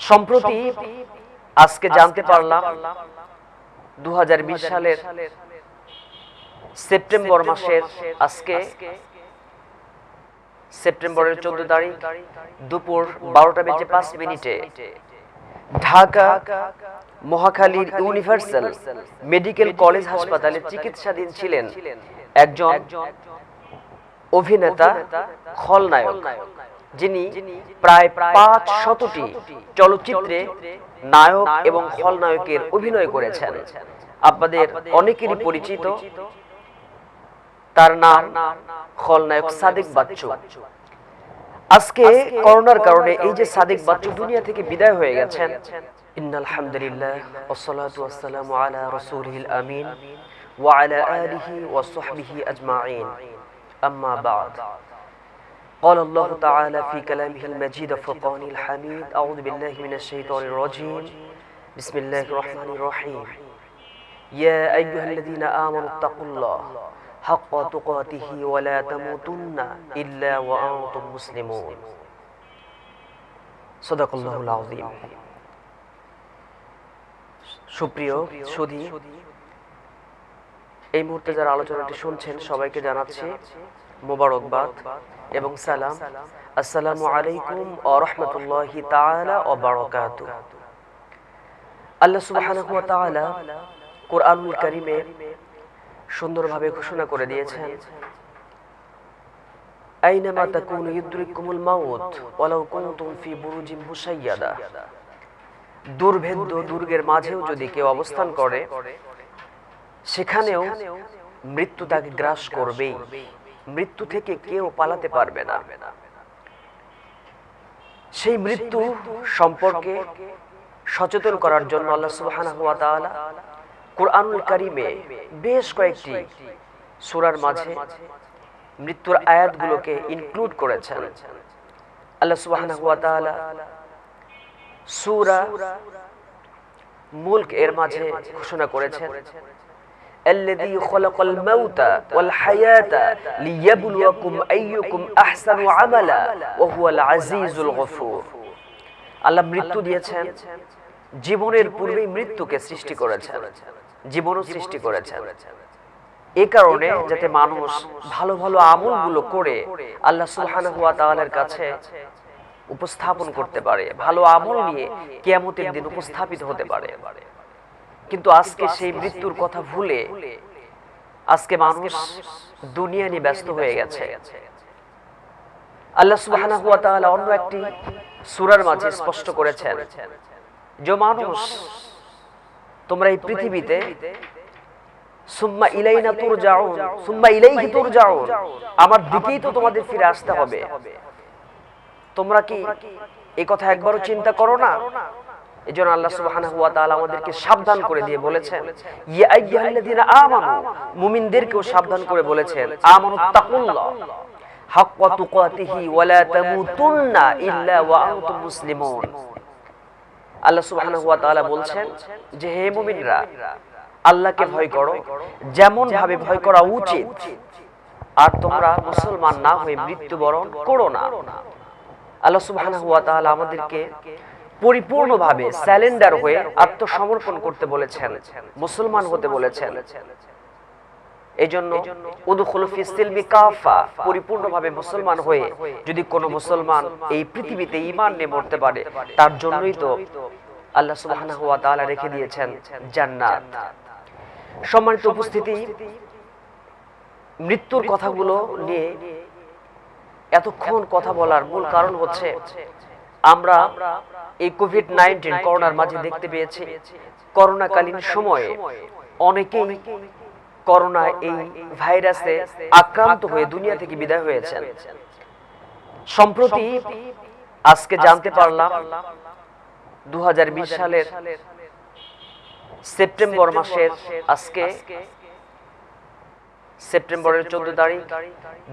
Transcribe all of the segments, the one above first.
সম্প্রতি আজকে জানতে পারলাম দু সালের সেপ্টেম্বর মাসের আজকে সেপ্টেম্বরের চোদ্দ তারিখ দুপুর বারোটা বেজে পাঁচ মিনিটে ঢাকা মহাখালীর ইউনিভার্সাল মেডিকেল কলেজ হাসপাতালে চিকিৎসাধীন ছিলেন একজন অভিনেতা খলনায়ক। যিনি প্রায় পাঁচ শতটি চলচ্চিত্রে নায়ক এবং খলনায়কের অভিনয় করেছেন। আপনাদের অনেকেরই পরিচিত। তার নাম খলনায়ক সাদিক বাচ্চু। আজকে করোনার কারণে এই যে সাদিক বাচ্চু দুনিয়া থেকে বিদায় হয়ে গেছেন। ইন্নাল হামদুলিল্লাহ ওয়াসসালাতু ওয়াসসালামু আলা রাসূলিল আমিন ওয়া আলা আলিহি ওয়া সাহবিহি আজমাইন আম্মা বা'দ। قال الله تعالى في كلامه المجيد فرقان الحميد أعوذ بالله من الشيطان الرجيم بسم الله الرحمن الرحيم يا أيها الذين آمنوا اتقوا الله حق تقاته ولا تموتن إلا وأنتم مسلمون صدق الله العظيم সুপ্রিয় সুধী এই মুহূর্তে যারা আলোচনাটি শুনছেন সবাইকে জানাচ্ছি মোবারকবাদ এবং সালাম। আসসালামু আলাইকুম ও রহমতুল্লাহি তাআলা ও বারাকাতু আল্লাহ সুবহানাহু ওয়া তাআলা কোরআনুল কারীমে সুন্দরভাবে ঘোষণা করে দিয়েছেন আইনামা তাকুনু ইউদরিকুমুল মাউত ওয়ালাউ কুনতুম ফি বুরুজিন মুশাইয়াদা। দুর্ভেদ্য দুর্গের মাঝেও যদি কেউ অবস্থান করে, সেখানেও মৃত্যু তাকে গ্রাস করবেই। মৃত্যু থেকে কেউ পালাতে পারবে না। সেই মৃত্যু সম্পর্কে সচেতন করার জন্য আল্লাহ সুবহানাহু ওয়া তাআলা কোরআনুল কারিমে বেশ কয়েকটি সূরার মাঝে মৃত্যুর আয়াতগুলোকে ইনক্লুড করেছেন। আল্লাহ সুবহানাহু ওয়া তাআলা সূরা মুলক এর মাঝে ঘোষণা করেছেন। الذي خلق الموت والحياة ليبلوكم أيكم أحسن عملا وهو العزيز الغفور আল্লাহ মৃত্যু দিয়েছেন জীবনের পূর্বেই মৃত্যুকে সৃষ্টি করেছেন জীবনও সৃষ্টি করেছেন এ কারণে যাতে মানুষ ভালো ভালো আমলগুলো করে আল্লাহ সুবহানাহু ওয়া তাআলার কাছে উপস্থাপন করতে পারে ভালো আমল নিয়ে কিয়ামতের দিন উপস্থাপিত হতে পারে কিন্তু আজকে সেই মৃত্যুর কথা ভুলে আজকে মানুষ দুনিয়া নিয়ে ব্যস্ত হয়ে গেছে। আল্লাহ সুবহানাহু ওয়া তাআলা অন্য একটি সূরার মাঝে স্পষ্ট করেছেন। যে মানুষ তোমরা এই পৃথিবীতে সুম্মা ইলাইনা তুরজাউন সুম্মা ইলাইহি তুরজাউন আমার দিকেই তো তোমাদের ফিরে আসতে হবে। তোমরা কি এই কথা একবারও চিন্তা করো না? আল্লাহ সুবহানাহু ওয়া তাআলা আমাদেরকে সাবধান করে দিয়ে বলেছেন ইয়া আমানু মুমিনদেরকেও সাবধান করে বলেছেন আমানু তাকুল্লাহ হাক্কা তুকাতিহি ওয়া লা তামুতুন্না ইল্লা ওয়া আনতুম মুসলিমুন আল্লাহ সুবহানাহু ওয়া তাআলা বলছেন যে হে মুমিনরা আল্লাহকে ভয় করো যেমন ভাবে ভয় করা উচিত আর তোমরা মুসলমান না হয়ে মৃত্যুবরণ করো না। আল্লাহ সুবহানাহু ওয়া তাআলা আমাদেরকে পরিপূর্ণভাবে স্যালেন্ডার হয়ে আত্মসমর্পণ করতে বলেছেন মুসলমান হতে বলেছেন। এজন্য উদখুল ফি সিলমি কাফা পরিপূর্ণভাবে মুসলমান হয়ে যদি কোনো মুসলমান এই পৃথিবীতে ঈমান নিয়ে মরতে পারে তার জন্যই তো আল্লাহ সুবহানাহু ওয়া তাআলা রেখে দিয়েছেন জান্নাত। সম্মানিত উপস্থিতি মৃত্যুর কথাগুলো নিয়ে এতক্ষণ কথা বলার মূল কারণ হচ্ছে আমরা এই কোভিড নাইন্টিন করোনার মাঝে দেখতে পেয়েছি। করোনাকালীন সময়ে অনেকেই করোনা এই ভাইরাসে আক্রান্ত হয়ে দুনিয়া থেকে বিদায় হয়েছেন। সম্প্রতি আজকে জানতে পারলাম দু হাজার বিশ সালের সেপ্টেম্বর মাসের আজকে, সেপ্টেম্বরের চোদ্দ তারিখ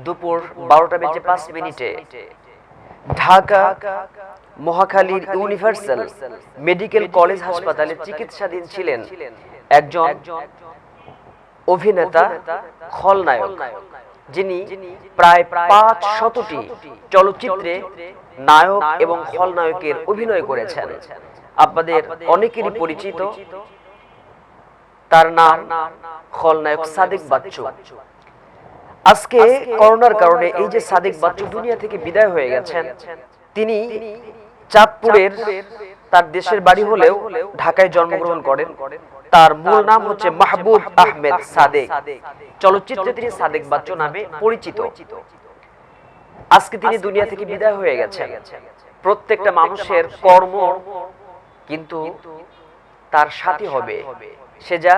দুপুর বারোটা বেজে পাঁচ মিনিটে ঢাকা মহাখালীর ইউনিভার্সাল মেডিকেল কলেজ হাসপাতালে চিকিৎসাধীন ছিলেন একজন অভিনেতা খলনায়ক যিনি প্রায় পাঁচ শতটি চলচ্চিত্রে নায়ক এবং খলনায়কের অভিনয় করেছেন। আপনাদের অনেকেরই পরিচিত তার নাম খলনায়ক সাদিক বাচ্চু। আজকে করোনার কারণে এই যে সাদিক বাচ্চু দুনিয়া থেকে বিদায় হয়ে গেছেন। তিনি চাঁদপুরের তার দেশের বাড়ি হলেও ঢাকায় জন্মগ্রহণ করেন। তার মূল নাম হচ্ছে মাহবুব আহমেদ সাদেক। চলচ্চিত্রে তিনি সাদেক বাচ্চু নামে পরিচিত। আজকে তিনি দুনিয়া থেকে বিদায় হয়ে গেছেন। প্রত্যেকটা মানুষের কর্ম কিন্তু তার সাথী হবে। সে যা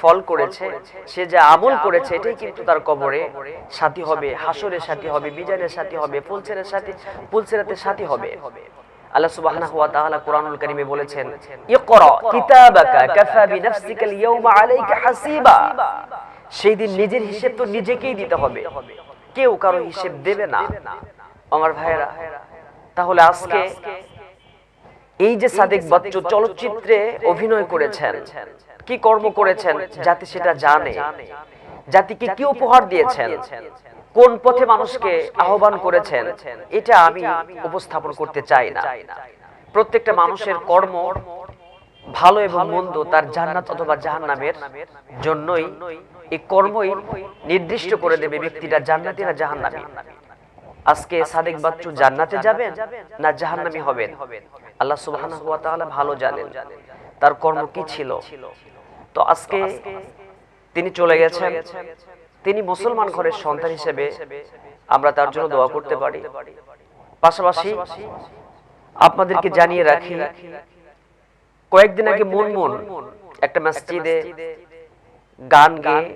ফল করেছে সে যা আমল করেছে এটাই কিন্তু তার কবরে সাথী হবে হাসরের সাথী হবে মিজানের সাথী হবে ফুলছেরের সাথী ফুলছেরাতের সাথী হবে। আল্লাহ সুবহানাহু ওয়া তাআলা কোরআনুল কারীমে বলেছেন ইকরা কিতাবাকা কাফা বিনাফসিকা আল-ইয়াওমা আলাইকা হাসিবা। সেই দিন নিজের হিসেব তো নিজেকেই দিতে হবে। কেউ কারও হিসেব দেবে না। আমার ভাইয়েরা তাহলে আজকে এই যে সাদেক বাচ্চু চলচ্চিত্রে অভিনয় করেছেন কি কর্ম করেছেন জাতি সেটা জানে? জাতিকে কি উপহার দিয়েছেন? কোন পথে মানুষকে আহ্বান করেছেন? এটা আমি উপস্থাপন করতে চাই না। প্রত্যেকটা মানুষের কর্ম ভালো এবং মন্দ তার জান্নাত অথবা জাহান্নামের জন্যই এই কর্মই নির্দিষ্ট করে দেবে ব্যক্তিটা জান্নাতি না জাহান্নামী। আজকে সাদেক বাচ্চু জান্নাতে যাবেন না জাহান্নামী হবেন? আল্লাহ সুবহানাহু ওয়া তাআলা ভালো জানেন। তার কর্ম কি ছিল? তো আজকে তিনি চলে গেছেন। তিনি মুসলমান ঘরের সন্তান হিসেবে আমরা তার জন্য দোয়া করতে পারি। পাশাপাশি আপনাদেরকে জানিয়ে রাখি, কয়েকদিন আগে মুনমুন একটা মসজিদে গান গেয়ে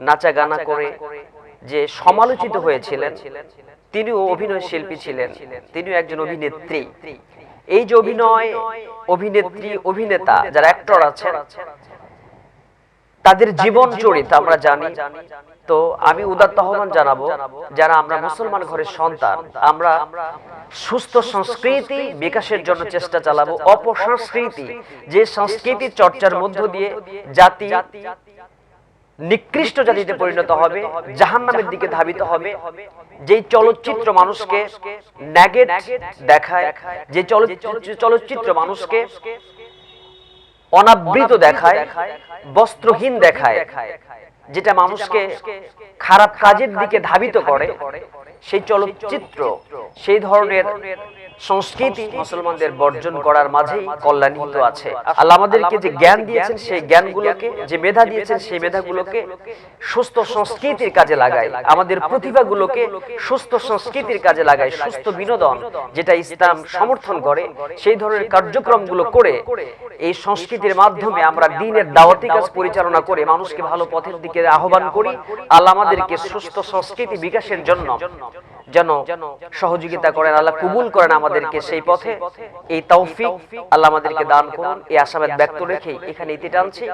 নাচা গানা করে যে সমালোচিত হয়েছিলেন, তিনিও অভিনয় শিল্পী ছিলেন, তিনিও একজন অভিনেত্রী। এই যে অভিনয়, অভিনেত্রী, অভিনেতা যারা অ্যাক্টর আছেন তাদের জীবন চরিত আমরা জানি। তো আমি উদাত্ত আহ্বান জানাব যারা আমরা মুসলমান ঘরের সন্তান আমরা সুস্থ সংস্কৃতি বিকাশের জন্য চেষ্টা চালাবো। অপসংস্কৃতি যে সংস্কৃতি চর্চার মধ্য দিয়ে জাতি নিকৃষ্ট জাতিতে পরিণত হবে জাহান্নামের দিকে ধাবিত হবে যে চলচ্চিত্র মানুষকে ন্যাগেট দেখায় যে চলচ্চিত্র মানুষকে অনাবৃত দেখায়, বস্ত্রহীন দেখায়, যেটা মানুষকে খারাপ কাজের দিকে ধাবিত করে, সেই চলচ্চিত্র, সেই ধরনের সংস্কৃতি মুসলমানদের বর্জন করার মাঝেই কল্যাণিত আছে। আল্লাহ আমাদেরকে যে জ্ঞান দিয়েছেন সেই জ্ঞানগুলোকে যে মেধা দিয়েছেন সেই মেধাগুলোকে সুস্থ সংস্কৃতির কাজে লাগায়। আমাদের প্রতিভাগুলোকে সুস্থ সংস্কৃতির কাজে লাগায়। সুস্থ বিনোদন যেটা ইসলাম সমর্থন করে সেই ধরনের কার্যক্রমগুলো করে এই সংস্কৃতির মাধ্যমে আমরা দিনের দাওয়াতি কাজ পরিচালনা করে মানুষকে ভালো পথের দিকে আহ্বান করি আল্লাহ আমাদেরকে সুস্থ সংস্কৃতি বিকাশের জন্য যেন সহযোগিতা করেন আল্লাহ কবুল করেন আমাদেরকে সেই পথে। এই তৌফিক আল্লাহ আমাদেরকে দান করুন। এই আশাবাদ ব্যক্ত রেখে এখানে ইতি টানছি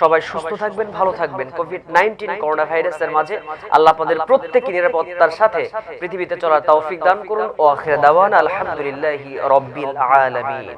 সবাই সুস্থ থাকবেন ভালো থাকবেন। কোভিড নাইনটিন করোনা ভাইরাসের মাঝে আল্লাহ আপনাদের প্রত্যেকে নিরাপত্তার সাথে পৃথিবীতে চলার তৌফিক দান করুন। ও আখির দাওয়ান আলহামদুলিল্লাহি রব্বিল আলামিন।